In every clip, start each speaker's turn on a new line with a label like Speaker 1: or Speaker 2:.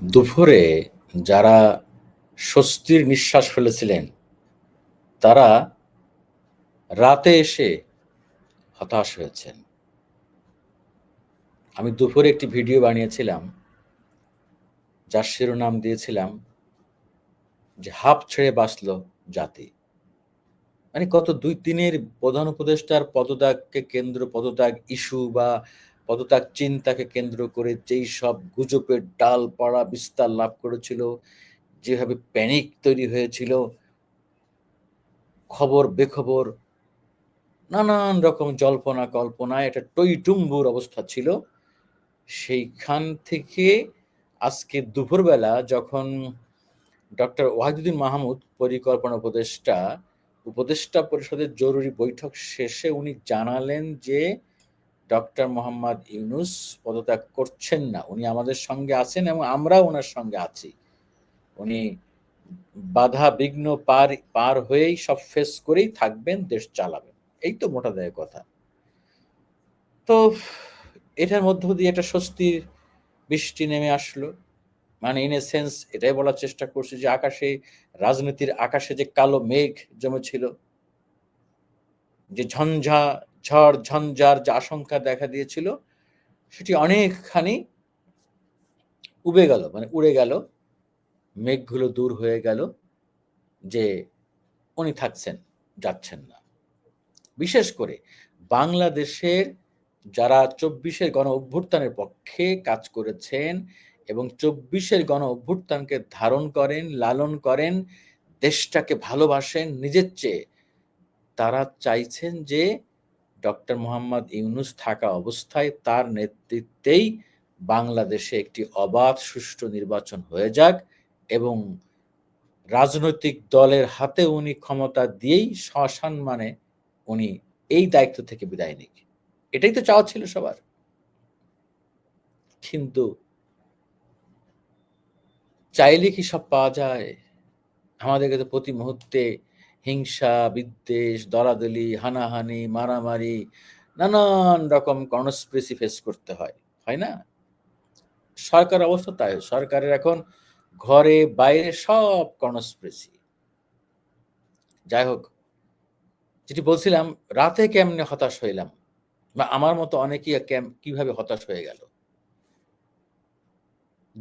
Speaker 1: দুপুরে যারা স্বস্তির নিঃশ্বাস ফেলেছিলেন, তারা রাতে এসে হতাশ হয়েছেন। আমি দুপুরে একটি ভিডিও বানিয়েছিলাম, যার শিরোনাম দিয়েছিলাম যে হাফ ছেড়ে বাঁচল জাতি। মানে কত দুই তিনের প্রধান উপদেষ্টার পদত্যাগকে কেন্দ্র, পদত্যাগ ইস্যু বা পদত্যাগ চিন্তাকে কেন্দ্র করে যেই সব গুজবের ডাল পড়া বিস্তার লাভ করেছিল, যেভাবে প্যানিক তৈরি হয়েছিল, খবর, বেখবর, নানান রকম জল্পনা কল্পনা এটা টইটুম্বুর অবস্থা ছিল। সেইখান থেকে আজকে দুপুরবেলা যখন ডক্টর ওয়াহিদুদ্দিন মাহমুদ, পরিকল্পনা উপদেষ্টা উপদেষ্টা পরিষদের জরুরি বৈঠক শেষে উনি জানালেন যে ডক্টর মোহাম্মদ ইউনুস পদত্যাগ করছেন না। উনি আমাদের সঙ্গে আছেন এবং আমরাও ওনার সঙ্গে আছি। উনি বাধা বিঘ্ন পার পার হয়েই সব ফেস করেই থাকবেন, দেশ চালাবেন। এই তো মোটা দেয় কথা। তো এটার মধ্য দিয়ে একটা স্বস্তির বৃষ্টি নেমে আসলো। মানে ইন এ সেন্স এটাই বলার চেষ্টা করছি যে আকাশে, রাজনীতির আকাশে যে কালো মেঘ জমেছিল, যে ঝঞ্ঝা ঝড়, ঝঞ্ঝার যে আশঙ্কা দেখা দিয়েছিল, সেটি অনেকখানি উবে গেল মানে উড়ে গেল। মেঘগুলো দূর হয়ে গেল যে উনি থাকছেন, যাচ্ছেন না। বিশেষ করে বাংলাদেশের যারা চব্বিশের গণ অভ্যুত্থানের পক্ষে কাজ করেছেন এবং চব্বিশের গণ অভ্যুত্থানকে ধারণ করেন, লালন করেন, দেশটাকে ভালোবাসেন নিজের চেয়ে, তারা চাইছেন যে ডক্টর মোহাম্মদ ইউনুস থাকা অবস্থায় তার নেতৃত্বেই বাংলাদেশে একটি অবাধ সুষ্ঠু নির্বাচন হয়ে যাক এবং রাজনৈতিক দলের হাতে উনি ক্ষমতা দিয়েই সসম্মানে উনি এই দায়িত্ব থেকে বিদায় নিক। এটাই তো চাওয়া ছিল সবার। কিন্তু চাইলে কি সব পাওয়া যায়? আমাদেরকে তো প্রতি মুহূর্তে হিংসা, বিদ্বেষ, দলাদলি, হানাহানি, মারামারি, নানান রকম কনস্প্রেসি ফেস করতে হয় হয় না? সরকার অবস্থা তাই, সরকারের এখন ঘরে, বাইরে সব কনস্প্রেসি যাই হোক যেটি বলছিলাম, রাতে কেমনে হতাশ হইলাম? বা আমার মতো অনেকেই কীভাবে হতাশ হয়ে গেল?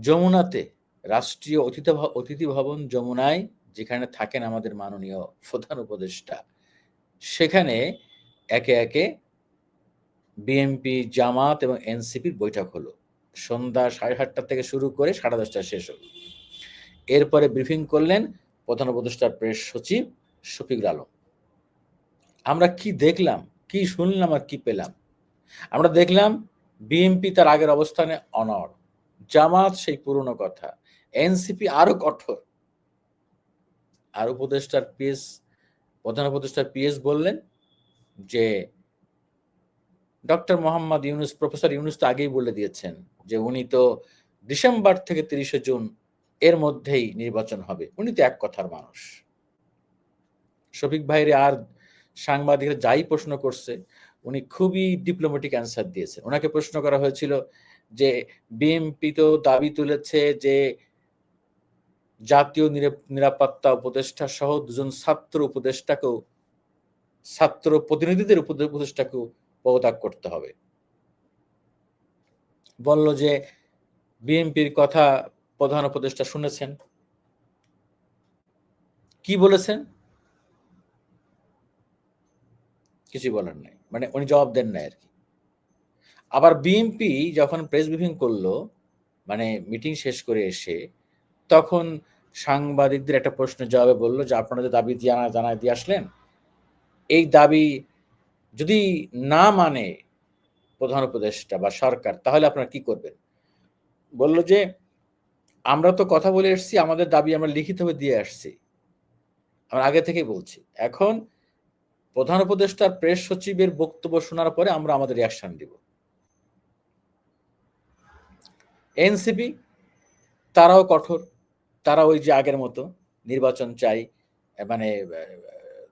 Speaker 1: যমুনাতে, রাষ্ট্রীয় অতিথি অতিথি ভবন যমুনায় যেখানে থাকেন আমাদের মাননীয় প্রধান উপদেষ্টা, সেখানে একে একে বিএনপি, জামাত এবং এনসিপির বৈঠক হলো। সন্ধ্যা সাড়ে সাতটা থেকে শুরু করে সাড়ে দশটা শেষ হলো। এরপরে ব্রিফিং করলেন প্রধান উপদেষ্টার প্রেস সচিব শফিকুল আলম। আমরা কি দেখলাম, কি শুনলাম আর কি পেলাম? আমরা দেখলাম বিএনপি তার আগের অবস্থানে অনড়, জামাত সেই পুরনো কথা, এনসিপি আরও কঠোর। আর উপদেষ্টার পিএস, প্রধান উপদেষ্টার পিএস বললেন যে, ডক্টর মোহাম্মদ ইউনুস, প্রফেসর ইউনুস তো আগেই বলে দিয়েছেন যে, উনি তো ডিসেম্বর থেকে তিরিশে জুন এর মধ্যেই নির্বাচন হবে। উনি তো এক কথার মানুষ। শফিক ভাইরে আর সাংবাদিকরা যাই প্রশ্ন করছে, উনি খুবই ডিপ্লোমেটিক অ্যান্সার দিয়েছেন। ওনাকে প্রশ্ন করা হয়েছিল যে বিএমপি তো দাবি তুলেছে যে জাতীয় নিরাপত্তা উপদেষ্টা সহ দুজন ছাত্র উপদেষ্টাকেও, ছাত্র প্রতিনিধিদের উপদেষ্টাকেও পদত্যাগ করতে হবে। বলল যে, বিএনপির কথা প্রধান উপদেষ্টা শুনেছেন। কি বলেছেন? কিছু বলার নাই। মানে উনি জবাব দেন নাই আর কি। আবার বিএনপি যখন প্রেস ব্রিফিং করল মানে মিটিং শেষ করে এসে, তখন সাংবাদিকদের একটা প্রশ্নের জবাবে বলল যে, আপনারা যে দাবি জানা জানা দিয়ে আসলেন, এই দাবি যদি না মানে প্রধান উপদেষ্টা বা সরকার, তাহলে আপনারা কি করবেন? বলল যে, আমরা তো কথা বলে এসছি, আমাদের দাবি আমরা লিখিতভাবে দিয়ে আসছি। আমরা আগে থেকেই বলছি। এখন প্রধান উপদেষ্টার প্রেস সচিবের বক্তব্য শোনার পরে আমরা আমাদের রিয়াকশন দিব। এনসিপি, তারাও কঠোর। তারা ওই যে আগের মতো নির্বাচন চাই মানে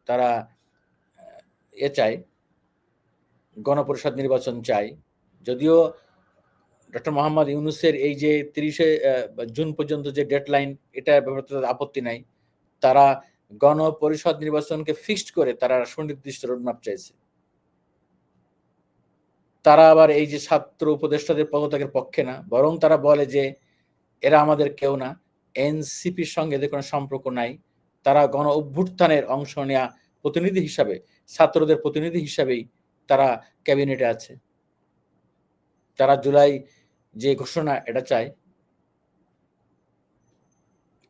Speaker 1: তারা, এ চায় গণপরিষদ নির্বাচন চাই। যদিও ডক্টর মোহাম্মদ ইউনুসের এই যে তিরিশে জুন পর্যন্ত যে ডেডলাইন, এটা ব্যাপারে আপত্তি নাই। তারা গণপরিষদ নির্বাচনকে ফিক্সড করে তারা সুনির্দিষ্ট রোডম্যাপ চাইছে। তারা আবার এই যে ছাত্র উপদেষ্টাদের পদত্যাগের পক্ষে না, বরং তারা বলে যে, এরা আমাদের কেউ না। এনসিপির সঙ্গে এদের কোনো সম্পর্ক নাই। তারা গণ অভ্যুত্থানের অংশ নেওয়া প্রতিনিধি হিসাবে, ছাত্রদের প্রতিনিধি হিসাবেই তারা ক্যাবিনেটে আছে। তারা জুলাই যে ঘোষণা এটা চায়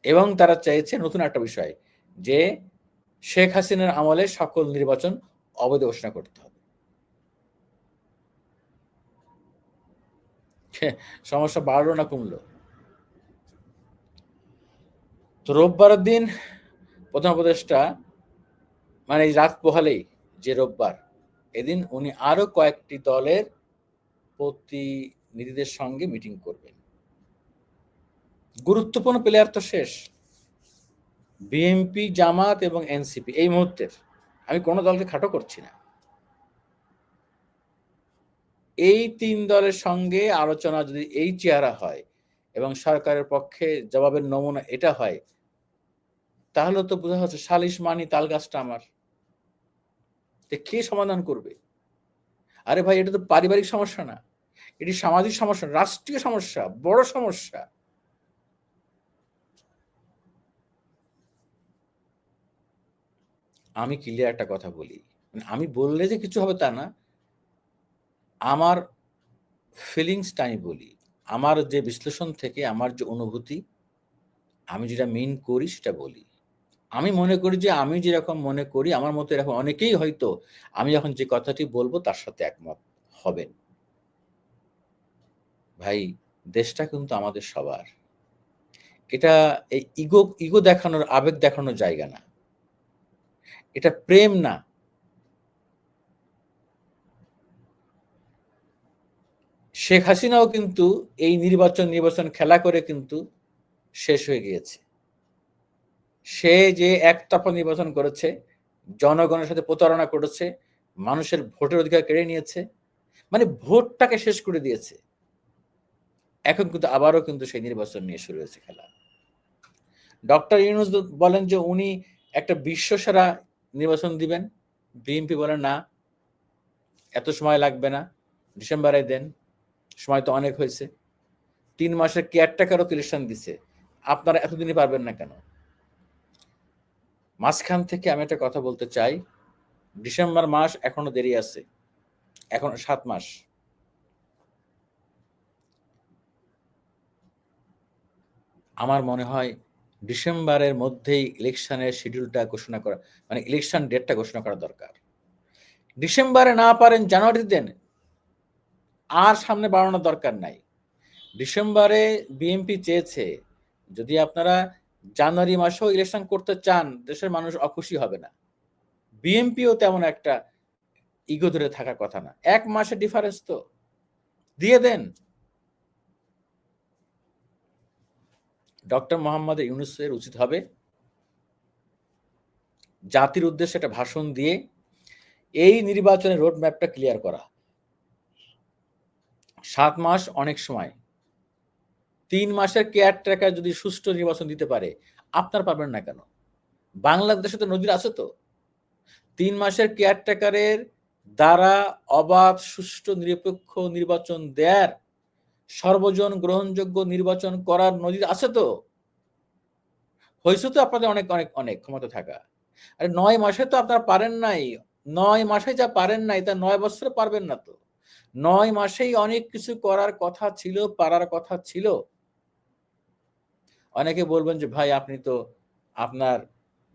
Speaker 1: এবং তারা চাইছে নতুন একটা বিষয়, যে শেখ হাসিনার আমলে সকল নির্বাচন অবৈধ ঘোষণা করতে হবে। সমস্যা বাড়লো না কমলো তো রোববার দিন প্রধান উপদেষ্টা মানে এই রাত পোহালেই যে রোববার, এদিন উনি আরও কয়েকটি দলের প্রতিনিধিদের সঙ্গে মিটিং করবেন। গুরুত্বপূর্ণ প্লেয়ার তো শেষ। বিএনপি, জামাত এবং এনসিপি, এই মুহূর্তের। আমি কোনো দলকে খাটো করছি না। এই তিন দলের সঙ্গে আলোচনা যদি এই চেহারা হয় এবং সরকারের পক্ষে জবাবের নমুনা এটা হয় তাহলে তো বোঝা হচ্ছে সালিশ মানি তাল গাছটা আমার। কে সমাধান করবে? আরে ভাই, এটা তো পারিবারিক সমস্যা না। এটি সামাজিক সমস্যা, রাষ্ট্রীয় সমস্যা, বড় সমস্যা। আমি ক্লিয়ার একটা কথা বলি। মানে আমি বললে যে কিছু হবে তা না। আমার ফিলিংসটা আমি বলি। আমার যে বিশ্লেষণ থেকে, আমার যে অনুভূতি, আমি যেটা মেন করি সেটা বলি। আমি মনে করি যে, আমি যেরকম মনে করি, আমার মতো এরকম অনেকেই হয়তো আমি যখন যে কথাটি বলব, তার সাথে একমত হবেন। ভাই, দেশটা কিন্তু আমাদের সবার। এটা এই ইগো ইগো দেখানোর, আবেগ দেখানোর জায়গা না। এটা প্রেম না। শেখ হাসিনাও কিন্তু এই নির্বাচন নির্বাচন খেলা করে কিন্তু শেষ হয়ে গিয়েছে। সে যে একতরফা নির্বাচন করেছে, জনগণের সাথে প্রতারণা করেছে, মানুষের ভোটের অধিকার কেড়ে নিয়েছে মানে ভোটটাকে শেষ করে দিয়েছে। এখন কিন্তু আবারও কিন্তু সেই নির্বাচন নিয়ে শুরু হয়েছে খেলা। ডক্টর ইউনুস বলেন যে উনি একটা বিশ্বসেরা নির্বাচন দিবেন। বিএনপি বলেন না, এত সময় লাগবে না, ডিসেম্বরে দেন, সময় তো অনেক হয়েছে। তিন মাসের কেয়ারটেকারও ইলেকশন দিছে। আপনারা এতদিনই পারবেন না কেন? মাঝখান থেকে আমি একটা কথা বলতে চাই। ডিসেম্বর মাস এখনও দেরি আছে। এখন সাত মাস। আমার মনে হয় ডিসেম্বরের মধ্যেই ইলেকশনের শিডিউলটা ঘোষণা করা মানে ইলেকশন ডেটটা ঘোষণা করা দরকার। ডিসেম্বরে না পারেন জানুয়ারি দেন। আর সামনে বাড়ানোর দরকার নাই। ডিসেম্বরে বিএনপি চেয়েছে, যদি আপনারা জানুয়ারি মাসেও ইলেকশন করতে চান, দেশের মানুষ অখুশি হবে না। বিএনপিও তেমন একটা ইগো ধরে থাকার কথা না। এক মাসের ডিফারেন্স তো। দিয়ে দেন। ডক্টর মোহাম্মদ ইউনুসের উচিত হবে জাতির উদ্দেশ্যে একটা ভাষণ দিয়ে এই নির্বাচনের রোড ম্যাপটা ক্লিয়ার করা। সাত মাস অনেক সময়। তিন মাসের কেয়ার ট্র্যাকার যদি সুষ্ঠু নির্বাচন দিতে পারে, আপনার পাবেন না কেন? বাংলাদেশে তো নজির আছে তো। তিন মাসের কেয়ার ট্র্যাকারের দ্বারা অবাধ, সুষ্ঠু, নিরপেক্ষ নির্বাচন দেয়ার, সর্বজন গ্রহণযোগ্য নির্বাচন করার নজির আছে তো। হয়েছে তো আপনাদের অনেক অনেক অনেক ক্ষমতা থাকা। আরে নয় মাসে তো আপনারা পারেন নাই। নয় মাসে যা পারেন নাই, তা নয় বছরে পারবেন না তো। নয় মাসেই অনেক কিছু করার কথা ছিল, পারার কথা ছিল। অনেকে বলবেন যে, ভাই, আপনি তো আপনার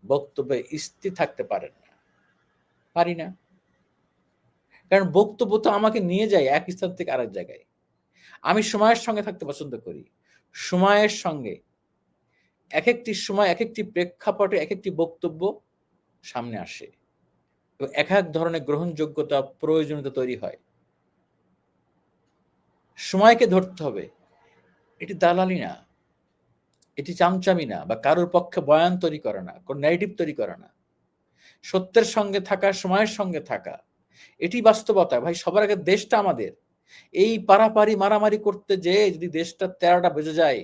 Speaker 1: বক্তব্যে স্থির থাকতে পারেন না। পারি না। কারণ বক্তব্য তো আমাকে নিয়ে যায় এক স্থান থেকে আরেক জায়গায়। আমি সময়ের সঙ্গে থাকতে পছন্দ করি। সময়ের সঙ্গে এক একটি সময় এক একটি প্রেক্ষাপটে এক একটি বক্তব্য সামনে আসে। এবং এক এক ধরনের গ্রহণযোগ্যতা, প্রয়োজনীয়তা তৈরি হয়। সময়কে ধরতে হবে। এটি দালালি না। এটি চামচামি না বা কারোর পক্ষে বয়ান তৈরি করে না, কোন নেগেটিভ তৈরি করে না। সত্যের সঙ্গে থাকা, সময়ের সঙ্গে থাকা, এটি বাস্তবতা। ভাই, সবার আগে দেশটা আমাদের। এই পারাপারি মারামারি করতে যে যদি দেশটা তেরোটা বেজে যায়,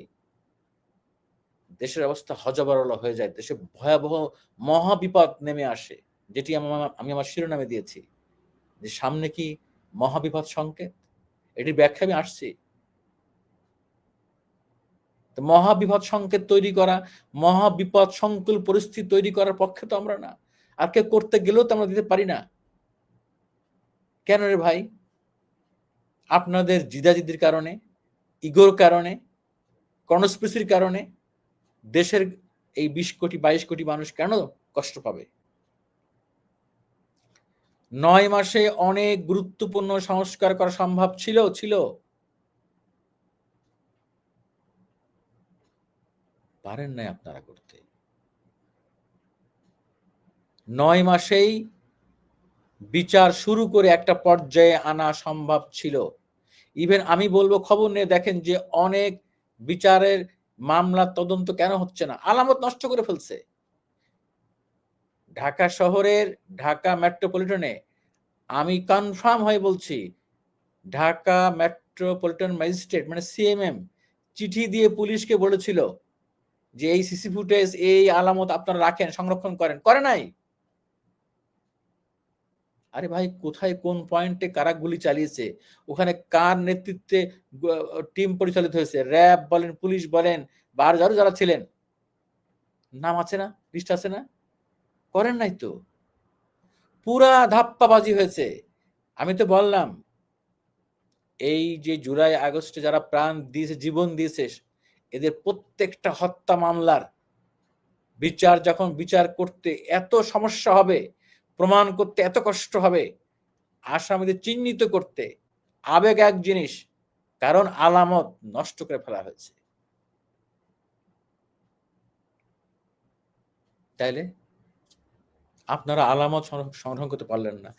Speaker 1: দেশের অবস্থা হজবরল হয়ে যায়, দেশে ভয়াবহ মহাবিপদ নেমে আসে, যেটি আমি আমার শিরোনামে দিয়েছি। যে সামনে কি মহাবিপদ সংকেত? এটির ব্যাখ্যা আমি আসছি। মহাবিপদ সংকেত তৈরি করা, মহাবিপদ সংকুল পরিস্থিতি তৈরি করার পক্ষে তো আমরা না। আর কেউ করতে গেলেও তো আমরা দিতে পারি না। কেন রে ভাই? আপনাদের জিদাজিদির কারণে, ইগোর কারণে কর্ণস্পেসির কারণে দেশের এই বিশ কোটি, বাইশ কোটি মানুষ কেন কষ্ট পাবে? নয় মাসে অনেক গুরুত্বপূর্ণ সংস্কার করা সম্ভব ছিল ছিল। পারেন নাই আপনারা করতে। নয় মাসেই বিচার শুরু করে একটা পর্যায়ে আনা সম্ভব ছিল। ইভেন আমি বলব, খবর নিয়ে দেখেন যে অনেক বিচারের মামলার তদন্ত কেন হচ্ছে না? আলামত নষ্ট করে ফেলছে। ঢাকা শহরের ঢাকা মেট্রোপলিটনে আমি কনফার্ম হয়ে বলছি, ঢাকা মেট্রোপলিটন ম্যাজিস্ট্রেট মানে সিএমএম চিঠি দিয়ে পুলিশকে বলেছিল যে এই সিসি ফুটেজ এই আলামত আপনারা রাখেন, সংরক্ষণ করেন। করে নাই? আরে ভাই, কোথায়, কোন পয়েন্টে কারা গুলি চালিয়েছে? ওখানে কার নেতৃত্বে টিম পরিচালিত হয়েছে? র্যাব বলেন, পুলিশ বলেন, বা আর যারা যারা ছিলেন। নাম আছে না? লিস্ট আছে না? করেন নাই তো। পুরা ধাপ্পাবাজি হয়েছে। আমি তো বললাম, এই যে জুলাই আগস্টে যারা প্রাণ দিয়েছে, জীবন দিয়েছে এদের প্রত্যেকটা হত্যা মামলার বিচার যখন বিচার করতে এত সমস্যা হবে, প্রমাণ করতে এত কষ্ট হবে, আসামিদের চিহ্নিত করতে আবেগ এক জিনিস, কারণ আলামত নষ্ট করে ফেলা হয়েছে। তাইলে আপনারা আলামত সংরক্ষণ করতে পারলেন না।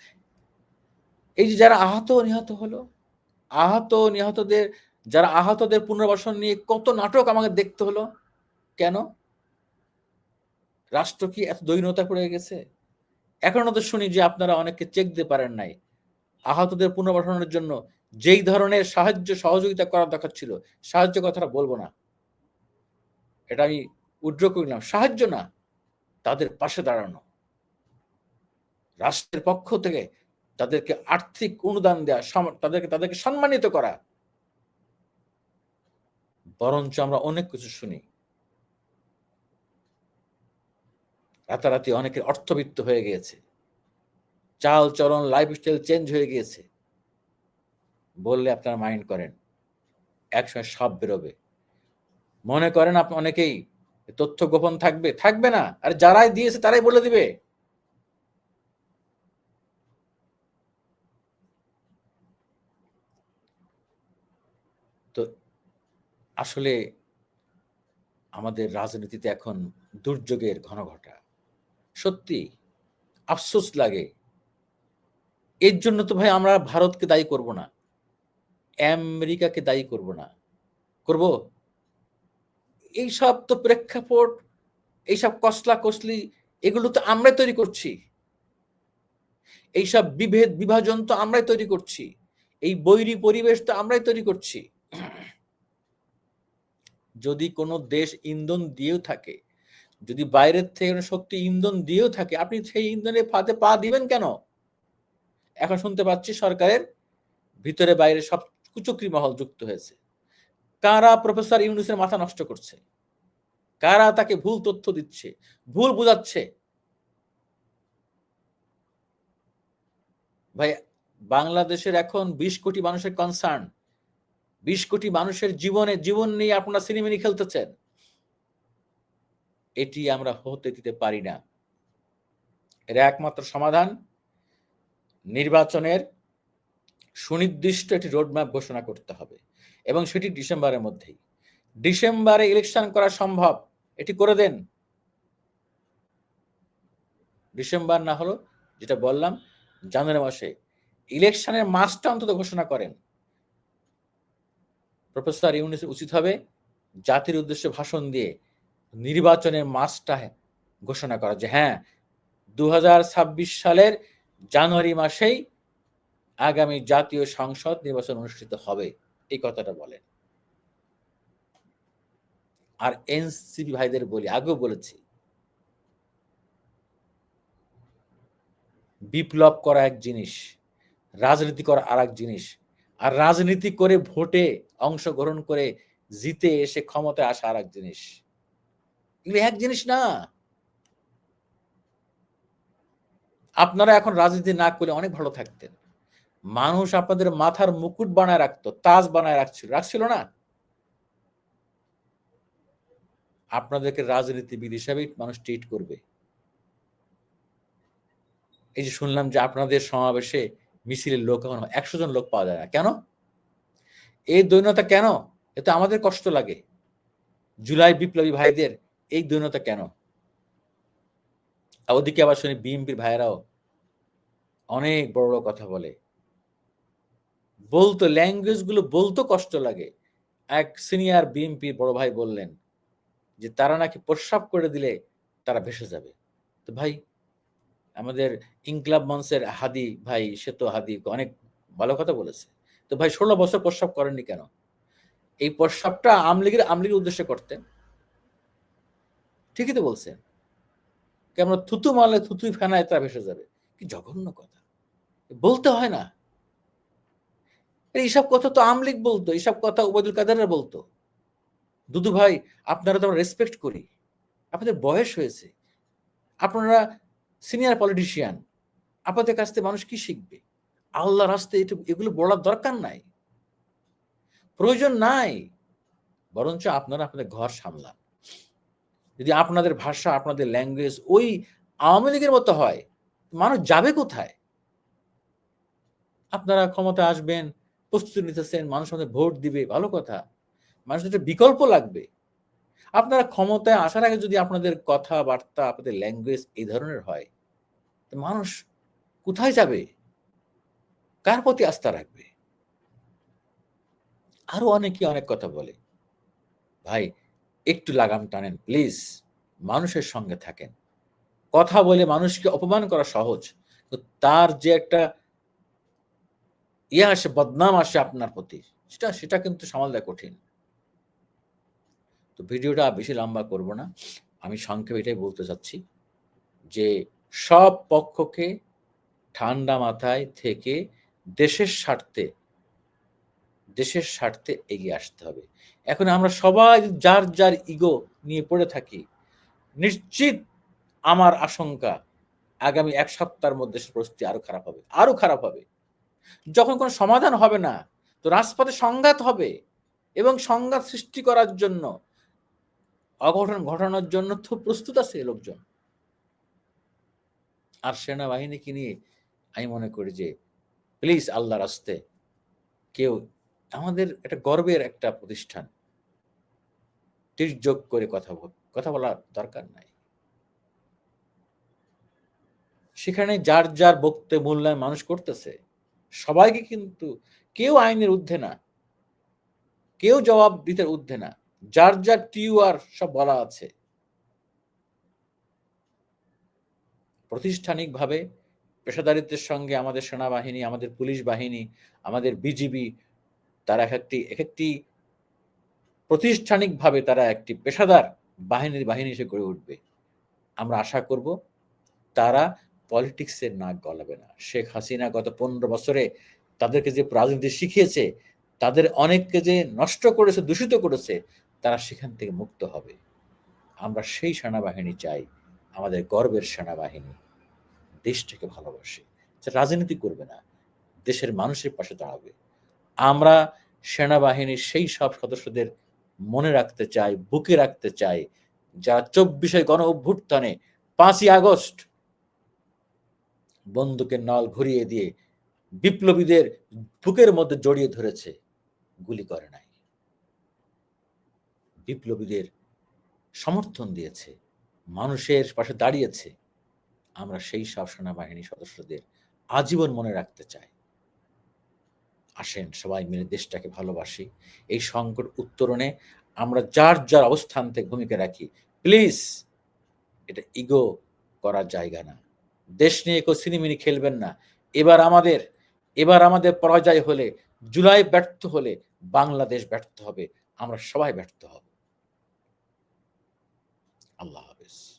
Speaker 1: এই যে যারা আহত নিহত হলো, আহত নিহতদের যারা আহতদের পুনর্বাসন নিয়ে কত নাটক আমাকে দেখতে হলো, কেন? রাষ্ট্র কি এত দৈনতা পড়ে গেছে? এখনও তো শুনি যে আপনারা অনেককে চেক দিতে পারেন নাই। আহতদের পুনর্বাসনের জন্য যেই ধরনের সাহায্য সহযোগিতা করার দরকার ছিল, সাহায্য কথাটা বলব না। এটা আমি উড্র করলাম সাহায্য না, তাদের পাশে দাঁড়ানো। রাষ্ট্রের পক্ষ থেকে তাদেরকে আর্থিক অনুদান দেওয়া তাদেরকে তাদেরকে সম্মানিত করা। বরঞ্চ আমরা অনেক কিছু শুনি। রাতারাতি অনেকের অর্থবিত্ত হয়ে গিয়েছে। চাল, চলন লাইফস্টাইল চেঞ্জ হয়ে গিয়েছে। বললে আপনারা মাইন্ড করেন, একসময় সব বেরোবে। মনে করেন আপনি অনেকেই তথ্য গোপন থাকবে? থাকবে না। আর যারাই দিয়েছে তারাই বলে দিবে। তো আসলে আমাদের রাজনীতিতে এখন দুর্যোগের ঘন ঘটা সত্যি আফসোস লাগে। এর জন্য তো ভাই আমরা ভারতকে দায়ী করব না। আমেরিকাকে দায়ী করব না। করব? এইসব তো প্রেক্ষাপট, এইসব কসলা কসলি, এগুলো তো আমরাই তৈরি করছি। এইসব বিভেদ বিভাজন তো আমরাই তৈরি করছি। এই বৈরী পরিবেশ তো আমরাই তৈরি করছি। যদি কোনো দেশ ইন্ধন দিয়েও থাকে, যদি বাইরের থেকে শক্তি ইন্ধন দিয়েও থাকে, আপনি সেই ইন্ধনের ফাঁদে পা দিবেন কেন? এখন শুনতে পাচ্ছি সরকারের ভিতরে বাইরে সব কুচক্রি মহল যুক্ত হয়েছে। কারা প্রফেসর ইউনুসের মাথা নষ্ট করছে? কারা তাকে ভুল তথ্য দিচ্ছে? ভুল বুঝাচ্ছে? ভাই, বাংলাদেশের এখন বিশ কোটি মানুষের কনসার্ন বিশ কোটি মানুষের জীবনে জীবন নিয়ে আপনারা সিনেমিনি খেলতেছেন। এটি আমরা হতে দিতে পারি না। এর একমাত্র সমাধান নির্বাচনের সুনির্দিষ্ট একটি রোডম্যাপ ঘোষণা করতে হবে এবং সেটি ডিসেম্বরের মধ্যেই। ডিসেম্বরে ইলেকশন করা সম্ভব, এটি করে দেন। ডিসেম্বর না হলো, যেটা বললাম, জানুয়ারি মাসে। ইলেকশনের মাসটা অন্তত ঘোষণা করেন। প্রফেসর ইউনিস উচিত হবে জাতির উদ্দেশ্যে ভাষণ দিয়ে নির্বাচনের মাসটা ঘোষণা করা যে হ্যাঁ দু হাজার ছাব্বিশ সালের জানুয়ারি মাসেই আগামী জাতীয় সংসদ নির্বাচন অনুষ্ঠিত হবে, এই কথাটা বলেন। আর এনসিপি ভাইদের বলি, আগেও বলেছি, বিপ্লব করা এক জিনিস, রাজনীতি করা আর এক জিনিস আর রাজনীতি করে ভোটে অংশগ্রহণ করে জিতে এসে ক্ষমতায় আসা আর এক জিনিস। এগুলো এক জিনিস না। আপনারা এখন রাজনীতি না করলে অনেক ভালো থাকতেন। মানুষ আপনাদের মাথার মুকুট বানায় রাখতো, তাজ বানায় রাখছিল। রাখছিল না? আপনাদেরকে রাজনীতিবিদ হিসাবেই মানুষ ট্রিট করবে। এই যে শুনলাম যে আপনাদের সমাবেশে মিছিলের লোক এখন একশো জন লোক পাওয়া যায় না। কেন? এই দৈন্যতা কেন? এতে আমাদের কষ্ট লাগে। জুলাই বিপ্লবী ভাইদের এই দৈন্যতা কেন? ওদিকে আবার শুনি বিএনপির ভাইয়েরাও অনেক বড় বড় কথা বলে। বলতো ল্যাঙ্গুয়েজগুলো বলতো কষ্ট লাগে। এক সিনিয়র বিএনপি বড় ভাই বললেন যে, তারা নাকি প্রস্রাব করে দিলে তারা ভেসে যাবে। তো ভাই আমাদের ইনকলাব মঞ্চের হাদি ভাই, সে তো হাদি, অনেক ভালো কথা বলেছে। তো ভাই, ষোলো বছর প্রস্রাব করেননি কেন? এই প্রস্রাবটা আমলিগের আমলিগের উদ্দেশ্যে করতেন। ঠিকই তো বলছেন। কেমন থুতু মারলে থুতুই ফেনায় তা ভেসে যাবে? কি জঘন্য কথা। বলতে হয় না। এইসব কথা তো আমলিক বলতো, এইসব কথা উবাদুল কাদাররা বলতো। দুদু ভাই, আপনারা তো আমরা রেসপেক্ট করি। আপনাদের বয়স হয়েছে। আপনারা সিনিয়র পলিটিশিয়ান। আপনাদের কাছ থেকে মানুষ কি শিখবে? আল্লাহ রাস্তে এগুলো বলার দরকার নাই। প্রয়োজন নাই। বরঞ্চ আপনারা আপনাদের ঘর সামলান। যদি আপনাদের ভাষা, আপনাদের ল্যাঙ্গুয়েজ ওই আওয়ামী লীগের মতো হয়, মানুষ যাবে কোথায়? আপনারা ক্ষমতা আসবেন, প্রস্তুতি নিতেছেন, মানুষ আমাদের ভোট দিবে, ভালো কথা। মানুষের বিকল্প লাগবে। আপনারা ক্ষমতায় আসার আগে যদি আপনাদের কথাবার্তা, আপনাদের ল্যাঙ্গুয়েজ এই ধরনের হয় মানুষ কোথায় যাবে? কার প্রতি আস্থা রাখবে? আরও অনেকে অনেক কথা বলে। ভাই, একটু লাগাম টানেন প্লিজ মানুষের সঙ্গে থাকেন। কথা বলে মানুষকে অপমান করা সহজ তার যে একটা ইয়ে আসে, বদনাম আসে আপনার প্রতি, সেটা সেটা কিন্তু সামাল দেয় কঠিন। তো ভিডিওটা বেশি লম্বা করব না। আমি সংক্ষেপে এটাই বলতে চাচ্ছি যে সব পক্ষকে ঠান্ডা মাথায় থেকে দেশের স্বার্থে দেশের স্বার্থে এগিয়ে আসতে হবে। এখন আমরা সবাই যার যার ইগো নিয়ে পড়ে থাকি, নিশ্চিত আমার আশঙ্কা আগামী এক সপ্তাহের মধ্যে পরিস্থিতি আরও খারাপ হবে, আরও খারাপ হবে। যখন কোনো সমাধান হবে না, তো রাজপথে সংঘাত হবে এবং সংঘাত সৃষ্টি করার জন্য, অঘটন ঘটানোর জন্য তো প্রস্তুত আছে লোকজন। আর সেনাবাহিনীকে নিয়ে আমি মনে করি যে প্লিজ আল্লাহ রাস্তে কেউ আমাদের একটা গর্বের একটা প্রতিষ্ঠান। যোগ করে কথা কথা বলার দরকার নাই। সেখানে যার যার বক্তে মূল্যায়ন মানুষ করতেছে, সবাইকে কিন্তু কেউ আইনের ঊর্ধ্বে না। কেউ জবাব দিতে ঊর্ধ্বে না। যার যার টিউআর সব বলা আছে। প্রাতিষ্ঠানিকভাবে পেশাদারিত্বের সঙ্গে আমাদের সেনাবাহিনী, আমাদের পুলিশ বাহিনী, আমাদের বিজিবি, তারা এক একটি এক একটি প্রতিষ্ঠানিকভাবে তারা একটি পেশাদার বাহিনীর বাহিনী হিসেবে গড়ে উঠবে। আমরা আশা করব তারা পলিটিক্সের নাক গলাবে না। শেখ হাসিনা গত পনেরো বছরে তাদেরকে যে রাজনীতি শিখিয়েছে, তাদের অনেককে যে নষ্ট করেছে, দূষিত করেছে, তারা সেখান থেকে মুক্ত হবে। আমরা সেই সেনাবাহিনী চাই, আমাদের গর্বের সেনাবাহিনী। দেশটাকে ভালোবাসে। রাজনীতি করবে না, দেশের মানুষের পাশে দাঁড়াবে। আমরা সেনাবাহিনীর সেই সব সদস্যদের মনে রাখতে চাই, বুকে রাখতে চাই, যারা চব্বিশে গণ অভ্যুত্থানে পাঁচই আগস্ট বন্দুকের নল ঘুরিয়ে দিয়ে বিপ্লবীদের বুকের মধ্যে জড়িয়ে ধরেছে, গুলি করে নাই। বিপ্লবীদের সমর্থন দিয়েছে, মানুষের পাশে দাঁড়িয়েছে। আমরা সেই সব সেনাবাহিনী সদস্যদের আজীবন মনে রাখতে চাই আসেন সবাই মিলে দেশটাকে ভালোবাসি এই সংকট উত্তরণে আমরা যার যার অবস্থান থেকে ভূমিকা রাখি প্লিজ এটা ইগো করার জায়গা না দেশ নিয়ে কেউ সিনেমিনি খেলবেন না এবার আমাদের এবার আমাদের পরাজয় হলে, জুলাই ব্যর্থ হলে বাংলাদেশ ব্যর্থ হবে। আমরা সবাই ব্যর্থ হব। আল্লাহ হাফেজ।